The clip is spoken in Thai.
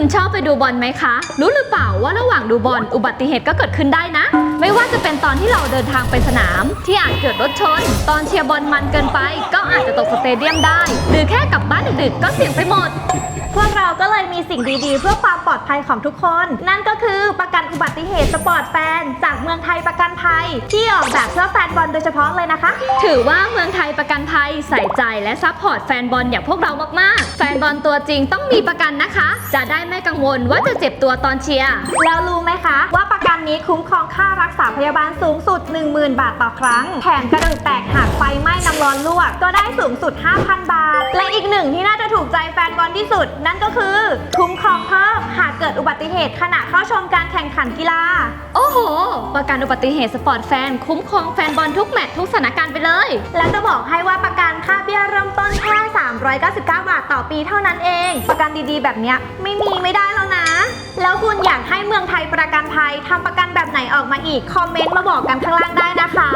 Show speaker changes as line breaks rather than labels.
คุณชอบไปดูบอลไหมคะ รู้หรือเปล่าว่าระหว่างดูบอลอุบัติเหตุก็เกิดขึ้นได้นะ ไม่ว่าจะเป็นตอนที่เราเดินทางไปสนาม ที่อาจเกิดรถชน ตอนเชียร์บอลมันเกินไป ก็อาจจะตกสเตเดียมได้ หรือแค่กับ ดึกก็เสี่ยงไปหมด
พวกเราก็เลยมีสิ่งดีๆ เพื่อความปลอดภัยของทุกคน นั่นก็คือประกันอุบัติเหตุสปอร์ตแฟน จากเมืองไทยประกันภัย ที่ออกแบบเพื่อแฟนบอลโดยเฉพาะเลยนะคะ
ถือว่าเมืองไทยประกันภัยใส่ใจและซัพพอร์ตแฟนบอลอย่างพวกเรามากๆ แฟนบอลตัวจริงต้องมีประกันนะคะ จะได้ไม่กังวลว่าจะเจ็บตัวตอนเชียร์
แล้วรู้ไหมคะว่าประ คุ้มครองค่ารักษาพยาบาลสูงสุด 10,000 บาทต่อครั้ง แถมกระดูกแตกหากไฟไหม้น้ำร้อนลวก ก็ได้สูงสุด 5,000 บาท และอีกหนึ่งที่น่าจะถูกใจแฟนบอลที่สุด นั่นก็คือ คุ้มครองเพิ่มหากเกิดอุบัติเหตุขณะเข้าชมการแข่งขันกีฬา
โอ้โห ประกันอุบัติเหตุสปอร์ตแฟน คุ้มครองแฟนบอลทุกแมตช์ทุกสถานการณ์ไปเลย
และจะบอกให้ว่าประกันค่าเบี้ยเริ่มต้นแค่399 บาทต่อปีเท่านั้นเอง ประกันดีๆ แบบเนี้ยไม่มีไม่ได้แล้วนะ แล้วคุณอยากให้เมืองไทยประกันภัยทำประกันแบบไหนออกมาอีก คอมเมนต์มาบอกกันข้างล่างได้นะคะ